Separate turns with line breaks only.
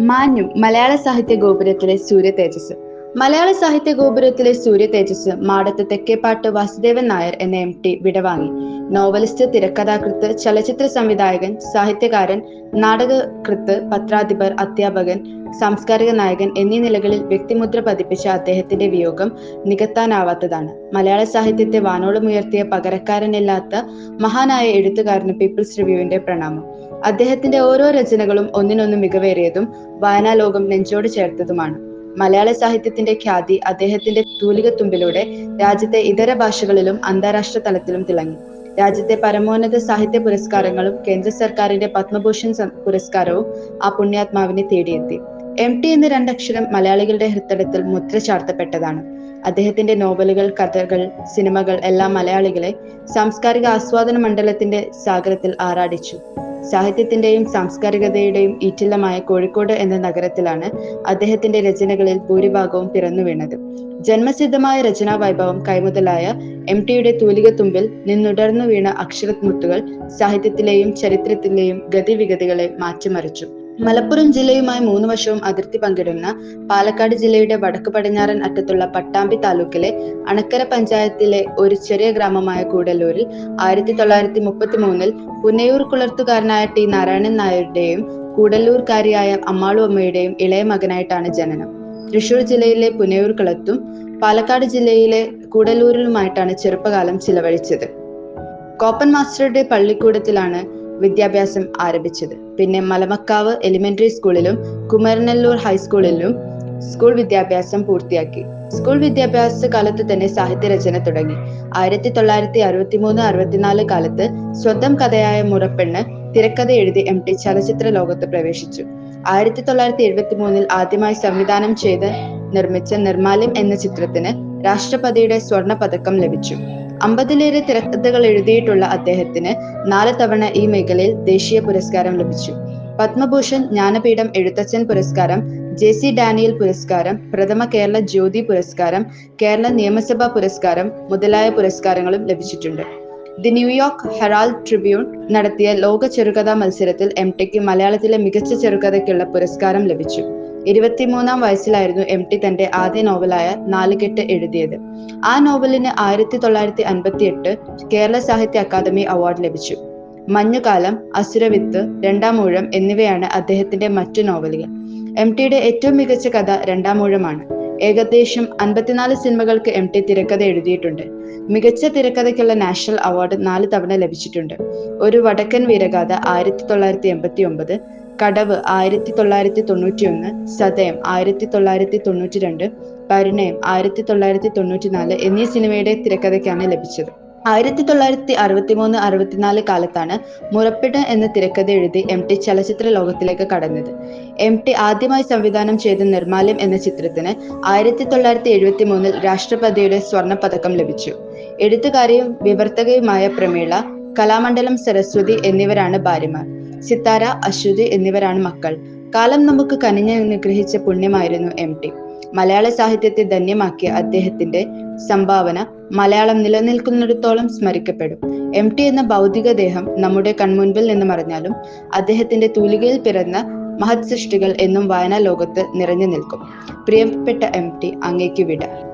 മാഞ്ഞു മലയാള സാഹിത്യ ഗോപുരത്തിലെ സൂര്യ തേജസ്. മലയാള സാഹിത്യ ഗോപുരത്തിലെ സൂര്യ തേജസ് മാടത്ത് തെക്കേപ്പാട്ട് വാസുദേവൻ നായർ എന്ന എം ടി വിടവാങ്ങി. നോവലിസ്റ്റ് തിരക്കഥാകൃത്ത് ചലച്ചിത്ര സംവിധായകൻ സാഹിത്യകാരൻ നാടകകൃത്ത് പത്രാധിപർ അധ്യാപകൻ സാംസ്കാരിക നായകൻ എന്നീ നിലകളിൽ വ്യക്തിമുദ്ര പതിപ്പിച്ച അദ്ദേഹത്തിന്റെ വിയോഗം നികത്താനാവാത്തതാണ്. മലയാള സാഹിത്യത്തെ വാനോളമുയർത്തിയ പകരക്കാരനില്ലാത്ത മഹാനായ എഴുത്തുകാരന് പീപ്പിൾസ് റിവ്യൂവിന്റെ പ്രണാമം. അദ്ദേഹത്തിന്റെ ഓരോ രചനകളും ഒന്നിനൊന്ന് മികവേറിയതും വായനാലോകം നെഞ്ചോട് ചേർത്തതുമാണ്. മലയാള സാഹിത്യത്തിന്റെ ഖ്യാതി അദ്ദേഹത്തിന്റെ തൂലികത്തുമ്പിലൂടെ രാജ്യത്തെ ഇതര ഭാഷകളിലും അന്താരാഷ്ട്ര തലത്തിലും തിളങ്ങി. രാജ്യത്തെ പരമോന്നത സാഹിത്യ പുരസ്കാരങ്ങളും കേന്ദ്ര സർക്കാരിന്റെ പത്മഭൂഷൺ പുരസ്കാരവും ആ പുണ്യാത്മാവിനെ തേടിയെത്തി. എം ടി എന്ന രണ്ടക്ഷരം മലയാളികളുടെ ഹൃത്തടത്തിൽ മുദ്ര ചാർത്തപ്പെട്ടതാണ്. അദ്ദേഹത്തിന്റെ നോവലുകൾ കഥകൾ സിനിമകൾ എല്ലാം മലയാളികളെ സാംസ്കാരിക ആസ്വാദന മണ്ഡലത്തിന്റെ സാഗരത്തിൽ ആറാടിച്ചു. സാഹിത്യത്തിന്റെയും സാംസ്കാരികതയുടെയും ഈറ്റില്ലമായ കോഴിക്കോട് എന്ന നഗരത്തിലാണ് അദ്ദേഹത്തിന്റെ രചനകളിൽ ഭൂരിഭാഗവും പിറന്നു വീണത്. ജന്മസിദ്ധമായ രചനാ വൈഭവം കൈമുതലായ എം ടിയുടെ തൂലികത്തുമ്പിൽ നിന്നുടർന്നു വീണ അക്ഷരമുത്തുകൾ സാഹിത്യത്തിലെയും ചരിത്രത്തിലെയും ഗതിവിഗതികളെ മാറ്റിമറിച്ചു. മലപ്പുറം ജില്ലയുമായി മൂന്ന് വർഷവും അതിർത്തി പങ്കിടുന്ന പാലക്കാട് ജില്ലയുടെ വടക്ക് പടിഞ്ഞാറൻ അറ്റത്തുള്ള പട്ടാമ്പി താലൂക്കിലെ അണക്കര പഞ്ചായത്തിലെ ഒരു ചെറിയ ഗ്രാമമായ കൂടല്ലൂരിൽ ആയിരത്തി തൊള്ളായിരത്തി മുപ്പത്തി മൂന്നിൽ പുന്നയൂർ കുളർത്തുകാരനായ ടി നാരായണൻ നായരുടെയും കൂടല്ലൂർക്കാരിയായ അമ്മാളു അമ്മയുടെയും ഇളയ മകനായിട്ടാണ് ജനനം. തൃശൂർ ജില്ലയിലെ പുനയൂർ കുളത്തും പാലക്കാട് ജില്ലയിലെ കൂടല്ലൂരിലുമായിട്ടാണ് ചെറുപ്പകാലം ചിലവഴിച്ചത്. കോപ്പൻ മാസ്റ്ററുടെ പള്ളിക്കൂടത്തിലാണ് വിദ്യാഭ്യാസം ആരംഭിച്ചത്. പിന്നെ മലമക്കാവ് എലിമെന്ററി സ്കൂളിലും കുമരനെല്ലൂർ ഹൈസ്കൂളിലും സ്കൂൾ വിദ്യാഭ്യാസം പൂർത്തിയാക്കി. സ്കൂൾ വിദ്യാഭ്യാസ കാലത്ത് തന്നെ സാഹിത്യ രചന തുടങ്ങി. ആയിരത്തി തൊള്ളായിരത്തി അറുപത്തി മൂന്ന് അറുപത്തിനാല് കാലത്ത് സ്വന്തം കഥയായ മുറപ്പെണ്ണ് തിരക്കഥ എഴുതി എം ടി ചലച്ചിത്ര ലോകത്ത് പ്രവേശിച്ചു. ആയിരത്തി തൊള്ളായിരത്തി എഴുപത്തി മൂന്നിൽ ആദ്യമായി സംവിധാനം ചെയ്ത് നിർമ്മിച്ച നിർമാലിം എന്ന ചിത്രത്തിന് രാഷ്ട്രപതിയുടെ സ്വർണ പതക്കം ലഭിച്ചു. അമ്പതിലേറെ തിരക്കഥകൾ എഴുതിയിട്ടുള്ള അദ്ദേഹത്തിന് നാല് തവണ ഈ മേഖലയിൽ ദേശീയ പുരസ്കാരം ലഭിച്ചു. പത്മഭൂഷൺ ജ്ഞാനപീഠം എഴുത്തച്ഛൻ പുരസ്കാരം ജെ സി ഡാനിയൽ പുരസ്കാരം പ്രഥമ കേരള ജ്യോതി പുരസ്കാരം കേരള നിയമസഭാ പുരസ്കാരം മുതലായ പുരസ്കാരങ്ങളും ലഭിച്ചിട്ടുണ്ട്. ദി ന്യൂയോർക്ക് ഹെറാൾഡ് ട്രിബ്യൂൺ നടത്തിയ ലോക ചെറുകഥാ മത്സരത്തിൽ എം ടിക്ക് മലയാളത്തിലെ മികച്ച ചെറുകഥയ്ക്കുള്ള പുരസ്കാരം ലഭിച്ചു. ഇരുപത്തിമൂന്നാം വയസ്സിലായിരുന്നു എം ടി തന്റെ ആദ്യ നോവലായ നാലുകെട്ട് എഴുതിയത്. ആ നോവലിന് ആയിരത്തി തൊള്ളായിരത്തി അൻപത്തി എട്ട് കേരള സാഹിത്യ അക്കാദമി അവാർഡ് ലഭിച്ചു. മഞ്ഞുകാലം അസുരവിത്ത് രണ്ടാം ഊഴം എന്നിവയാണ് അദ്ദേഹത്തിന്റെ മറ്റു നോവലുകൾ. എം ടിയുടെ ഏറ്റവും മികച്ച കഥ രണ്ടാം ഊഴമാണ്. ഏകദേശം അൻപത്തിനാല് സിനിമകൾക്ക് എം ടി തിരക്കഥ എഴുതിയിട്ടുണ്ട്. മികച്ച തിരക്കഥയ്ക്കുള്ള നാഷണൽ അവാർഡ് നാല് തവണ ലഭിച്ചിട്ടുണ്ട്. ഒരു വടക്കൻ വീരഗാഥ ആയിരത്തി തൊള്ളായിരത്തി എൺപത്തി ഒമ്പത് കടവ് ആയിരത്തി തൊള്ളായിരത്തി തൊണ്ണൂറ്റി ഒന്ന് സതയം ആയിരത്തി തൊള്ളായിരത്തി തൊണ്ണൂറ്റി രണ്ട് പരിണയം ആയിരത്തി തൊള്ളായിരത്തി തൊണ്ണൂറ്റി നാല് എന്നീ സിനിമയുടെ തിരക്കഥയ്ക്കാണ് ലഭിച്ചത്. ആയിരത്തി തൊള്ളായിരത്തി അറുപത്തി മൂന്ന് അറുപത്തിനാല് കാലത്താണ് മുറപ്പിട എന്ന തിരക്കഥ എഴുതി എം ടി ചലച്ചിത്ര ലോകത്തിലേക്ക് കടന്നത്. എം ടി ആദ്യമായി സംവിധാനം ചെയ്ത നിർമാല്യം എന്ന ചിത്രത്തിന് ആയിരത്തി തൊള്ളായിരത്തി എഴുപത്തി മൂന്നിൽ രാഷ്ട്രപതിയുടെ സ്വർണ പതക്കം ലഭിച്ചു. എഴുത്തുകാരിയും വിവർത്തകയുമായ പ്രമീള കലാമണ്ഡലം സരസ്വതി എന്നിവരാണ് ഭാര്യമാർ. സിത്താര അശ്വതി എന്നിവരാണ് മക്കൾ. കാലം നമുക്ക് കനിഞ്ഞ് നിഗ്രഹിച്ച പുണ്യമായിരുന്നു എം ടി. മലയാള സാഹിത്യത്തെ ധന്യമാക്കിയ അദ്ദേഹത്തിന്റെ സംഭാവന മലയാളം നിലനിൽക്കുന്നിടത്തോളം സ്മരിക്കപ്പെടും. എം ടി എന്ന ഭൗതിക ദേഹം നമ്മുടെ കൺമുൻപിൽ നിന്ന് മറിഞ്ഞാലും അദ്ദേഹത്തിന്റെ തൂലികയിൽ പിറന്ന മഹത് സൃഷ്ടികൾ എന്നും വായനാ ലോകത്ത് നിറഞ്ഞു നിൽക്കും. പ്രിയപ്പെട്ട എം ടി അങ്ങേക്ക് വിട.